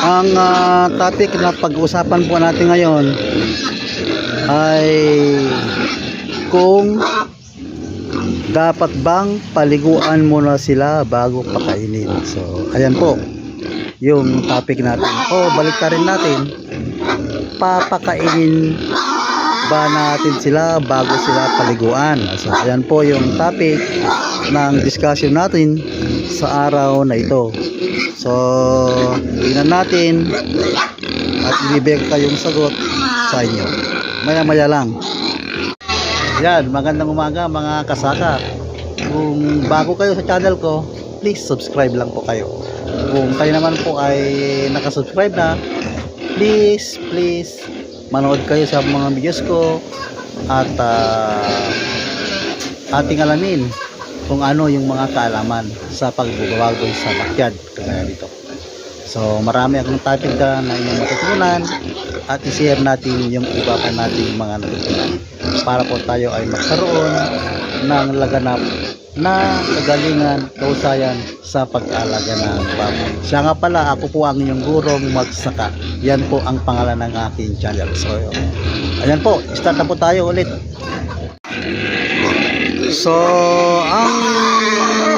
Ang ah, topic na pag-uusapan po natin ngayon ay kung dapat bang paliguan muna sila bago pakainin. So, ayan po yung topic natin. O, balik rin natin. Papakainin ba natin sila bago sila paliguan? So, ayan po yung topic ng discussion natin sa araw na ito. So, tingnan natin at ibibigay ko kayong sagot sa inyo. Maya-maya lang. Yan, magandang umaga mga kasaka. Kung bago kayo sa channel ko, please subscribe lang po kayo. Kung kayo naman po ay nakasubscribe na, please, please, manood kayo sa mga videos ko at ah, ating alamin kung ano yung mga kaalaman sa pagbabago sa backyard kagaya dito. So marami akong topic na na inyong matutunan at i-share natin yung iba pa nating mga natutunan para po tayo ay magkaroon ng laganap na kagalingan, kausayan sa pag-alaga ng baboy. Siya nga pala, ako po ang inyong gurong magsaka. Yan po ang pangalan ng aking channel. So, ayan po, start na po tayo ulit. So, ang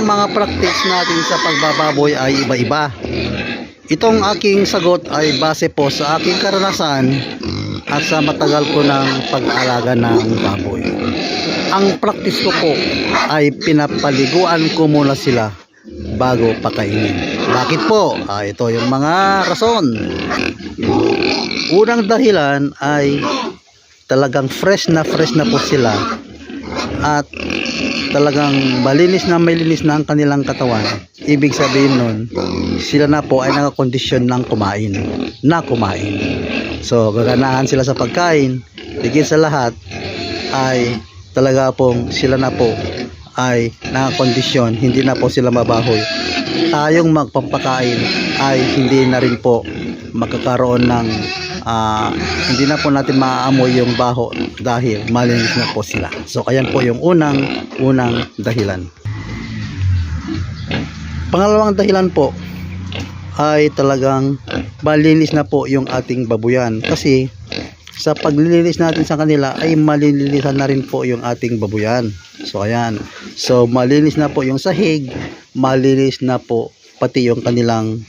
mga practice natin sa pagbababoy ay iba-iba. Itong aking sagot ay base po sa aking karanasan at sa matagal ko ng pag-aalaga ng baboy. Ang practice ko po ay pinapaliguan ko muna sila bago pakainin. Bakit po? Ah, ito yung mga rason. Unang dahilan ay talagang fresh na fresh na po sila at talagang malinis na malinis na ang kanilang katawan. Ibig sabihin nun, sila na po ay nakakondisyon ng kumain. Na kumain. So, gaganahan sila sa pagkain. Higit sa lahat ay talaga pong sila na po ay nakakondisyon. Hindi na po sila mabahoy. Tayong magpapakain ay hindi na rin po magkakaroon ng ah, hindi na po natin maaamoy yung baho dahil malinis na po sila. So ayan po yung unang unang dahilan. Pangalawang dahilan po ay talagang malinis na po yung ating babuyan kasi sa paglilinis natin sa kanila ay malilinisan na rin po yung ating babuyan. So ayan. So malinis na po yung sahig, malinis na po pati yung kanilang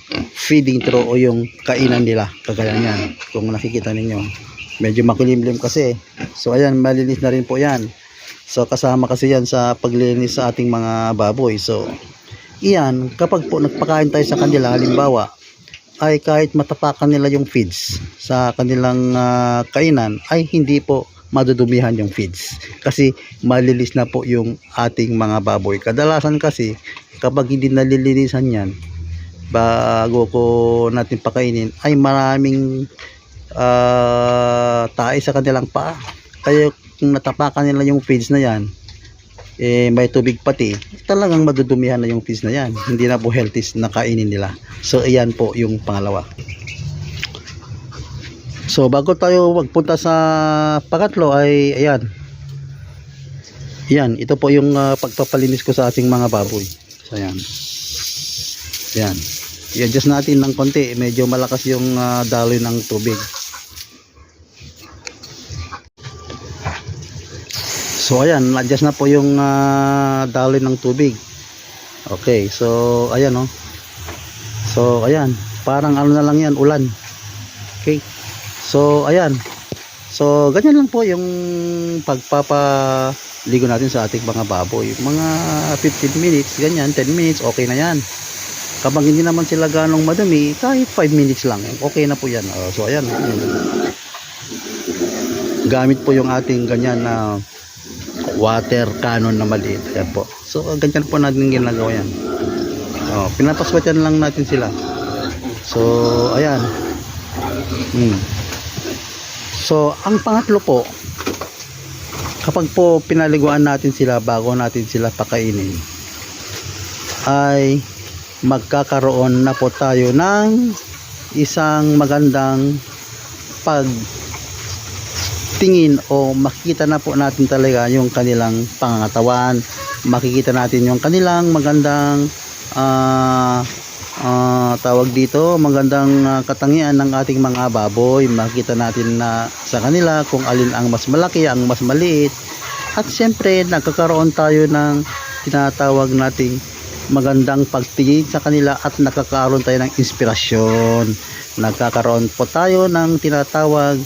feeding trough o yung kainan nila. Kagaya niyan. Kung nakikita ninyo. Medyo makulimlim kasi. So ayan, malinis na rin po yan. So kasama kasi yan sa paglilinis sa ating mga baboy. So iyan, kapag po nagpakain tayo sa kanila, halimbawa, ay kahit matapakan nila yung feeds sa kanilang ah, kainan, ay hindi po madudumihan yung feeds. Kasi malilis na po yung ating mga baboy. Kadalasan kasi, kapag hindi nalilinisan yan, bago ko natin pakainin, ay maraming ah, tae sa kanilang paa. Kaya kung natapakan nila yung feeds na yan, eh, may tubig pati, talagang madudumihan na yung feeds na yan. Hindi na po healthy na kainin nila. So, ayan po yung pangalawa. So, bago tayo magpunta sa pangatlo ay, ayan. Ayan, ito po yung ah, pagpapalinis ko sa ating mga baboy. So, ayan. Ayan. I-adjust natin ng konti. Medyo malakas yung ah, daloy ng tubig. So ayan, adjust na po yung uh, daloy ng tubig. Okay, so ayan oh. So ayan, parang ano na lang yan, ulan. Okay. So ayan. So ganyan lang po yung pagpapaligo natin sa ating mga baboy. Mga 15 minutes, ganyan, 10 minutes, okay na yan. Kapag hindi naman sila ganong madumi, kahit 5 minutes lang, okay na po yan. Oh, so ayan. Gamit po yung ating ganyan na water cannon na maliit. Ayan po. So, ganyan po natin ginagawa yan. Oh, pinapaswatan lang natin sila. So, ayan. Hmm. So, ang pangatlo po, kapag po pinaliguan natin sila bago natin sila pakainin, ay magkakaroon na po tayo ng isang magandang pag tingin o makikita na po natin talaga yung kanilang pangangatawan makikita natin yung kanilang magandang ah ah, tawag dito, magandang ah, katangian ng ating mga baboy. Makita natin na sa kanila kung alin ang mas malaki, ang mas maliit. At siyempre, nagkakaroon tayo ng tinatawag nating magandang pagtingin sa kanila at nakakaroon tayo ng inspirasyon. Nagkakaroon po tayo ng tinatawag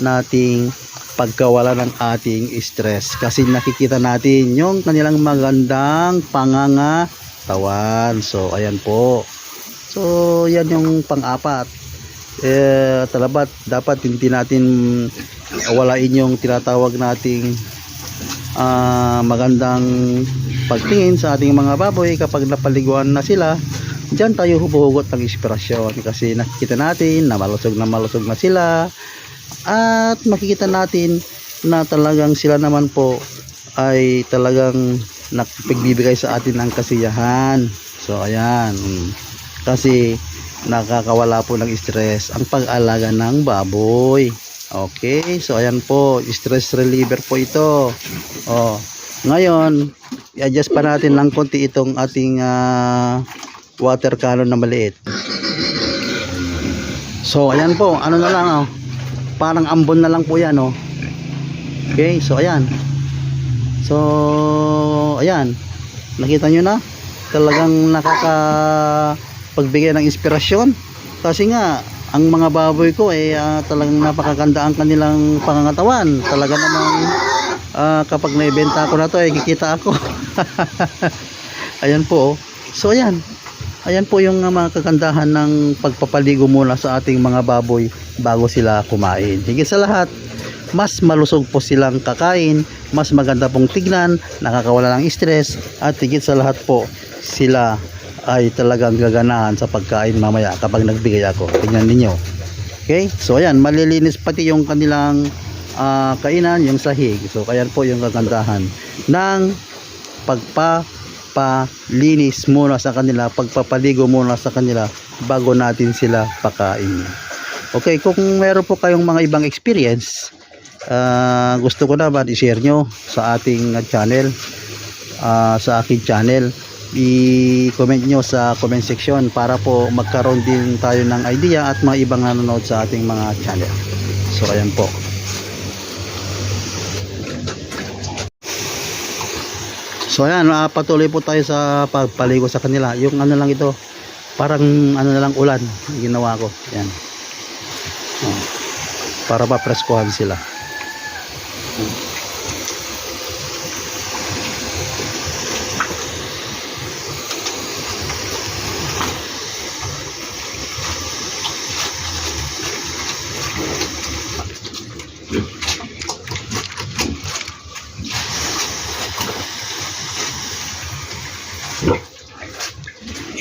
nating pagkawala ng ating stress kasi nakikita natin yung kanilang magandang pangangatawan. So, ayan po. So, yan yung pang-apat. Eh, talabat, dapat hindi natin walain yung tinatawag nating ah, magandang pagtingin sa ating mga baboy kapag napaliguan na sila Diyan tayo hubuhugot ng inspirasyon kasi nakikita natin na malusog na malusog na sila at makikita natin na talagang sila naman po ay talagang napagbibigay sa atin ng kasiyahan. So ayan. Kasi nakakawala po ng stress ang pag-alaga ng baboy. Okay, so ayan po, stress reliever po ito. Oh, ngayon, i-adjust pa natin ng konti itong ating ah, water cannon na maliit. So ayan po, ano na lang oh. Parang ambon na lang po 'yan oh. Okay, so ayan. So ayan. Nakita nyo na? Talagang nakaka pagbigay ng inspirasyon. Kasi nga ang mga baboy ko eh ah, talagang napakaganda ang kanilang pangangatawan. Talaga namang ah, kapag naibenta ko na to eh kikita ako. ayan po oh. So ayan, Ayan po yung uh, mga kagandahan ng pagpapaligo muna sa ating mga baboy bago sila kumain. Higit sa lahat, mas malusog po silang kakain, mas maganda pong tignan, nakakawala ng stress, at higit sa lahat po, sila ay talagang gaganahan sa pagkain mamaya kapag nagbigay ako. Tingnan ninyo. Okay? So ayan, malilinis pati yung kanilang ah, kainan, yung sahig. So ayan po yung kagandahan ng pagpa palinis muna sa kanila, pagpapaligo muna sa kanila bago natin sila pakain. Okay, kung meron po kayong mga ibang experience, ah, gusto ko naman i-share nyo sa ating channel, ah, sa aking channel. I-comment nyo sa comment section para po magkaroon din tayo ng idea at mga ibang nanonood sa ating mga channel. So, ayan po. So ayan, ah, patuloy po tayo sa pagpaligo sa kanila. Yung ano lang ito, parang ano na lang ulan, ginawa ko. Yan. Oh, para mapreskuhan sila.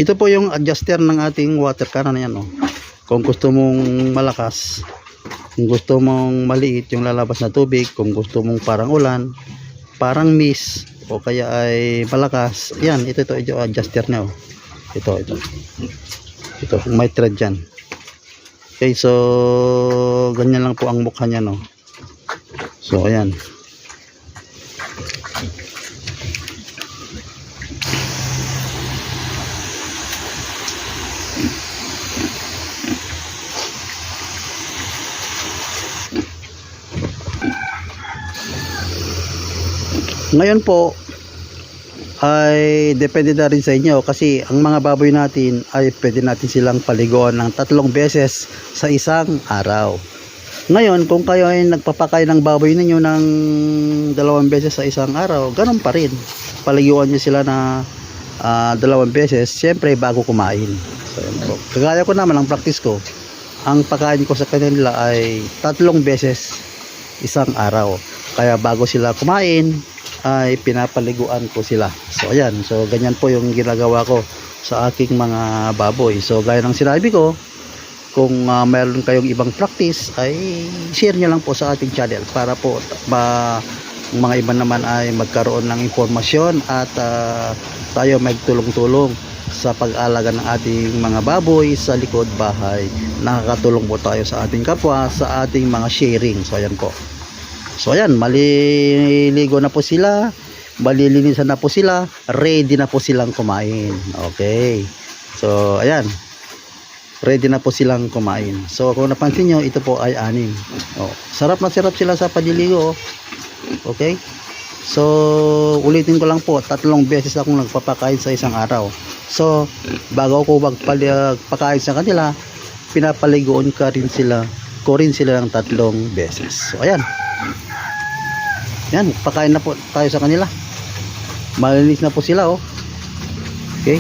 Ito po yung adjuster ng ating water cannon yan oh. Kung gusto mong malakas, kung gusto mong maliit yung lalabas na tubig, kung gusto mong parang ulan, parang mist o kaya ay malakas, yan, ito ito, ito adjuster niya oh. Ito, ito. Ito, may thread dyan. Okay, so ganyan lang po ang mukha niya no. So ayan. Ngayon po ay depende na rin sa inyo kasi ang mga baboy natin ay pwede natin silang paliguan ng tatlong beses sa isang araw. Ngayon, kung kayo ay nagpapakain ng baboy ninyo ng dalawang beses sa isang araw, ganun pa rin. Paliguan nyo sila na ah, dalawang beses, syempre bago kumain. So, yan po. Kagaya ko naman, ang practice ko, ang pagkain ko sa kanila ay tatlong beses isang araw. Kaya bago sila kumain, ay pinapaliguan ko sila. So ayan, so ganyan po yung ginagawa ko sa aking mga baboy. So gaya ng sinabi ko, kung uh, mayroon kayong ibang practice ay share nyo lang po sa ating channel para po ma mga iba naman ay magkaroon ng impormasyon at ah, tayo magtulong-tulong sa pag-alaga ng ating mga baboy sa likod bahay. Nakakatulong po tayo sa ating kapwa, sa ating mga sharing. So ayan po. So ayan, maliligo na po sila, malilinisan na po sila, ready na po silang kumain. Okay. So, ayan. Ready na po silang kumain. So, kung napansin nyo, ito po ay anim. Oh, sarap na sarap sila sa padiligo. Oh. Okay? So, ulitin ko lang po, tatlong beses akong nagpapakain sa isang araw. So, bago ako magpakain sa kanila, pinapaligoon ka rin sila, ko rin sila ng tatlong beses. So, ayan. Yan, pakain na po tayo sa kanila. Malinis na po sila, oh. Okay?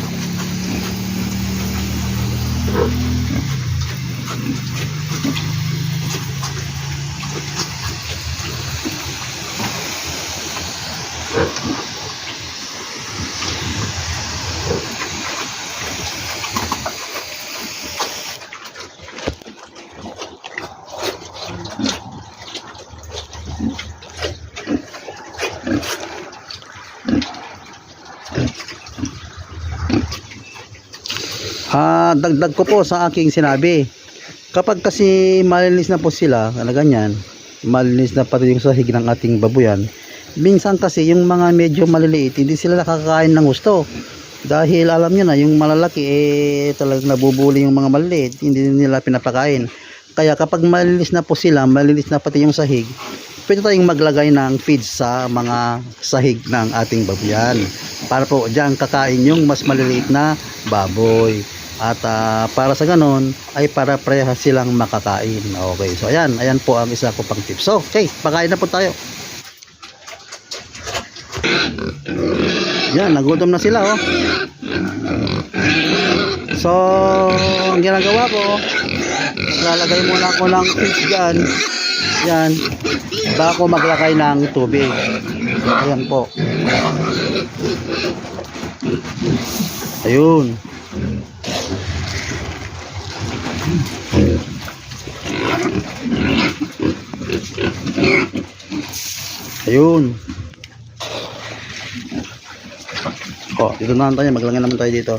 Ah, dagdag ko po sa aking sinabi. Kapag kasi malinis na po sila, na ganyan, malinis na pati yung sahig ng ating babuyan, minsan kasi yung mga medyo maliliit, hindi sila nakakain ng gusto. Dahil alam nyo na, yung malalaki, eh, talagang nabubuli yung mga maliliit, hindi nila pinapakain. Kaya kapag malinis na po sila, malinis na pati yung sahig, pwede tayong maglagay ng feeds sa mga sahig ng ating babuyan. Para po diyan kakain yung mas maliliit na baboy. At ah, para sa ganon, ay para parehas silang makakain. Okay, so ayan, ayan po ang isa ko pang tips. So, okay, pakain na po tayo. Yan, nagutom na sila oh. So, ang ginagawa ko, lalagay muna ako ng fish dyan. Yan. Bago maglakay ng tubig. Ayan po. Ayun. Ayun. Oh, dito naman tayo. Maglangay naman tayo dito.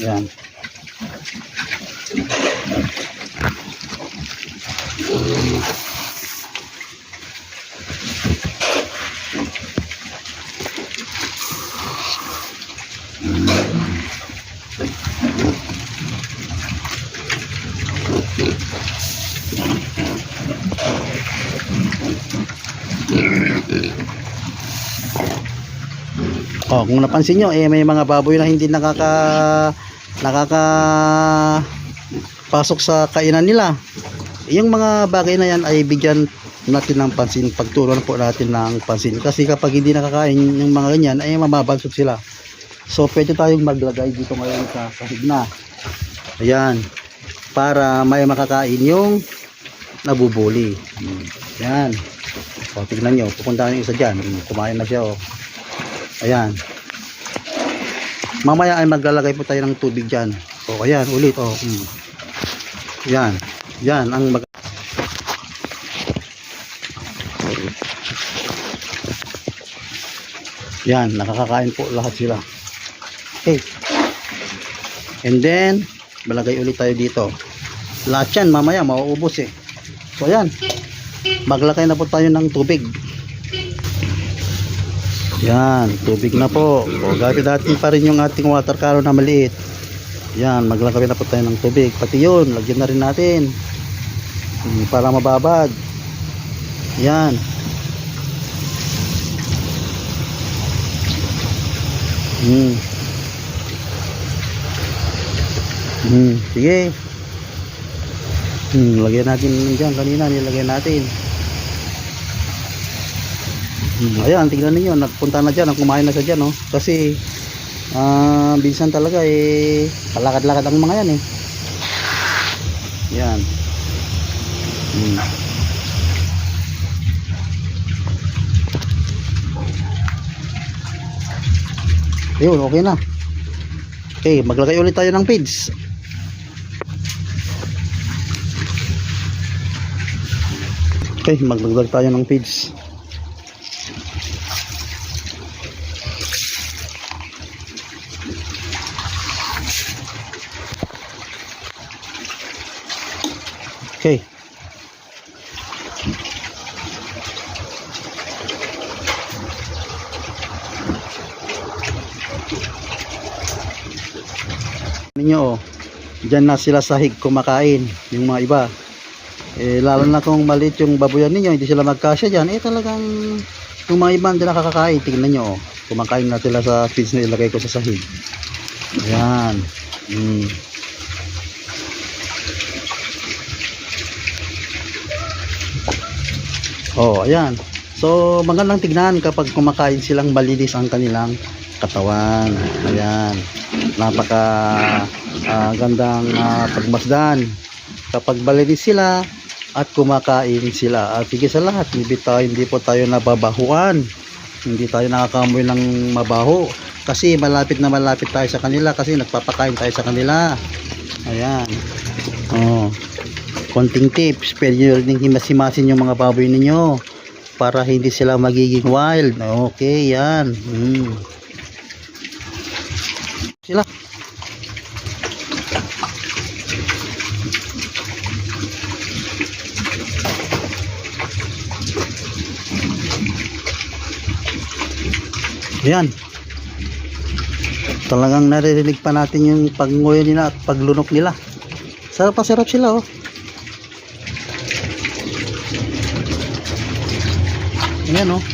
Yan. Oh, kung napansin nyo, eh, may mga baboy na hindi nakaka nakaka pasok sa kainan nila. Yung mga bagay na yan ay bigyan natin ng pansin, pagturo na po natin ng pansin. Kasi kapag hindi nakakain yung mga ganyan, ay mababansot sila. So, pwede tayong maglagay dito ngayon sa sahig na. Ayan. Para may makakain yung nabubuli. Hmm. Yan. O, tignan nyo. Pupuntahan yung isa dyan. Kumain na siya, oh. Ayan. Mamaya ay maglalagay po tayo ng tubig dyan. O, ayan, ulit, o. Mm. Yan. Yan, ang mag... Yan, nakakakain po lahat sila. Okay. And then, malagay ulit tayo dito. Lahat yan, mamaya, mauubos eh. So, ayan. Maglagay na po tayo ng tubig. Yan, tubig na po. O, gamit natin pa rin yung ating water cannon na maliit. Yan, maglagay na po tayo ng tubig. Pati yun, lagyan na rin natin. Hmm, para mababad. Yan. Hmm. Hmm, sige. Hmm, lagyan natin dyan kanina, nilagyan natin. Hmm, ayan, tingnan niyo nagpunta na dyan, kumain na siya dyan, oh. Kasi, ah, minsan talaga, eh, palakad-lakad ang mga yan, eh. Yan. Hmm. Ayun, okay na. Okay, maglagay ulit tayo ng feeds. Okay, maglagay tayo ng feeds. Okay. ninyo oh. Diyan na sila sa hig kumakain, yung mga iba. Eh, lalo na kung maliit yung baboyan ninyo, hindi sila magkasya dyan, eh talagang yung mga iba hindi nakakakain. Tingnan nyo, oh. kumakain na sila sa feeds na ilagay ko sa sahig. Ayan. Mm. Oh, ayan. So, magandang tignan kapag kumakain silang malinis ang kanilang katawan. Ayan. Napaka ah, gandang ah, pagmasdan. Kapag malinis sila at kumakain sila. At higit sa lahat, hindi, tayo, hindi po tayo nababahuan. Hindi tayo nakakamoy ng mabaho. Kasi malapit na malapit tayo sa kanila kasi nagpapakain tayo sa kanila. Ayan. Oh. Konting tips, pwede nyo rin himas-himasin yung mga baboy ninyo para hindi sila magiging wild. Okay, yan. Mm. Sila. Yan. Talagang naririnig pa natin yung pagngoy nila at paglunok nila. Sarap pa sarap sila oh. Ayan oh.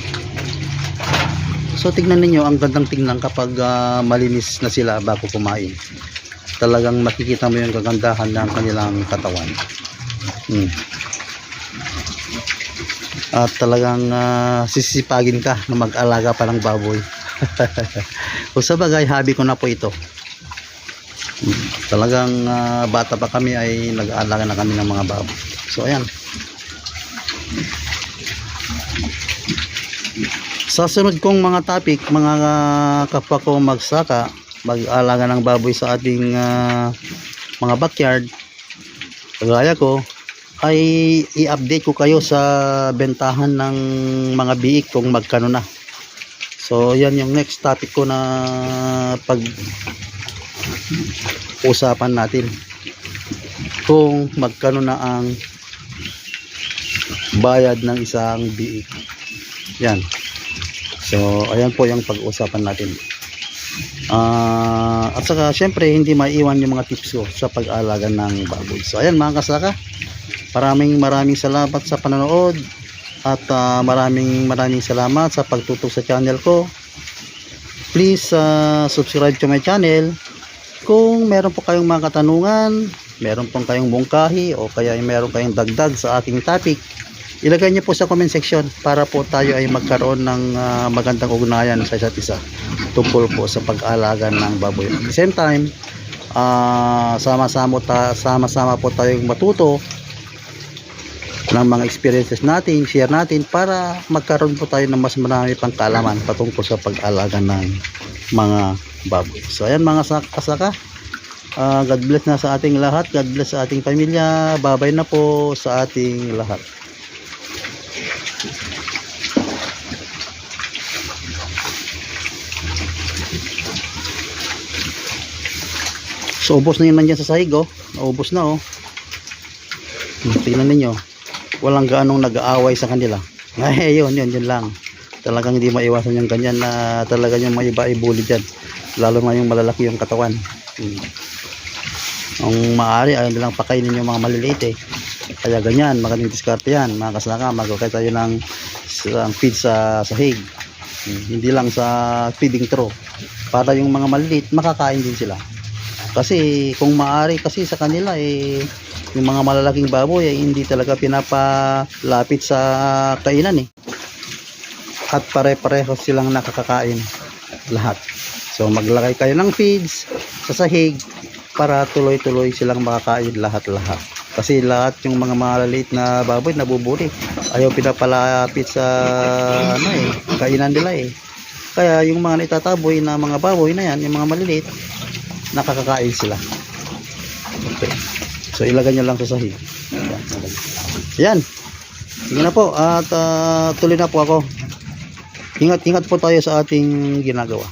So tignan ninyo, ang gandang tingnan kapag ah, malinis na sila bago kumain. Talagang makikita mo yung kagandahan ng kanilang katawan. Hmm. At talagang ah, sisipagin ka na mag-alaga pa ng baboy. o sa bagay, hobby ko na po ito. Hmm. Talagang ah, bata pa kami ay nag-aalaga na kami ng mga baboy. So ayan. Sa sunod kong mga topic, mga ah, kapwa ko magsaka, mag-alaga ng baboy sa ating ah, mga backyard, kagaya ko, ay i-update ko kayo sa bentahan ng mga biik kung magkano na. So, yan yung next topic ko na pag usapan natin. Kung magkano na ang bayad ng isang biik. Yan. So, ayan po yung pag-usapan natin. Ah, at saka syempre hindi maiwan yung mga tips ko sa pag-alaga ng baboy. So, ayan mga kasaka. Maraming maraming salamat sa panonood at ah, maraming maraming salamat sa pagtutok sa channel ko. Please ah, subscribe to my channel. Kung meron po kayong mga katanungan, meron pong kayong mungkahi o kaya ay meron kayong dagdag sa aking topic, ilagay niyo po sa comment section para po tayo ay magkaroon ng ah, magandang ugnayan sa isa't isa tungkol po sa pag-alaga ng baboy. At the same time, ah, sama-sama ta sama-sama po tayong matuto ng mga experiences natin, share natin para magkaroon po tayo ng mas marami pang kaalaman patungkol sa pag-alaga ng mga baboy. So ayan mga sak- kasaka, Ah, God bless na sa ating lahat, God bless sa ating pamilya, babay na po sa ating lahat. So ubos na yun nandyan sa sahig oh. Naubos na oh. Tingnan ninyo. Walang gaanong nag-aaway sa kanila. Ay, yun, yun, yun lang. Talagang hindi maiwasan yung ganyan na talaga yung may iba bully dyan. Lalo na yung malalaki yung katawan. Hmm. Ang maaari ay nilang pakainin yung mga maliliit eh. Kaya ganyan, magandang diskarte yan. Mga kasaka, magkakay tayo ng, ng feed sa sahig. Hmm, Hindi lang sa feeding trough. Para yung mga maliliit, makakain din sila. Kasi kung maaari kasi sa kanila eh yung mga malalaking baboy ay hindi talaga pinapalapit sa kainan eh. At pare-pareho silang nakakakain lahat. So maglagay kayo ng feeds sa sahig para tuloy-tuloy silang makakain lahat-lahat. Kasi lahat yung mga malaliit na baboy nabubuli. Ayaw pinapalapit sa ano eh, kainan nila eh. Kaya yung mga naitataboy na mga baboy na yan, yung mga maliliit, nakakakain sila. Okay. So ilagay nyo lang sa sahig. Yan. Sige na po at ah, tuloy na po ako. Ingat-ingat po tayo sa ating ginagawa.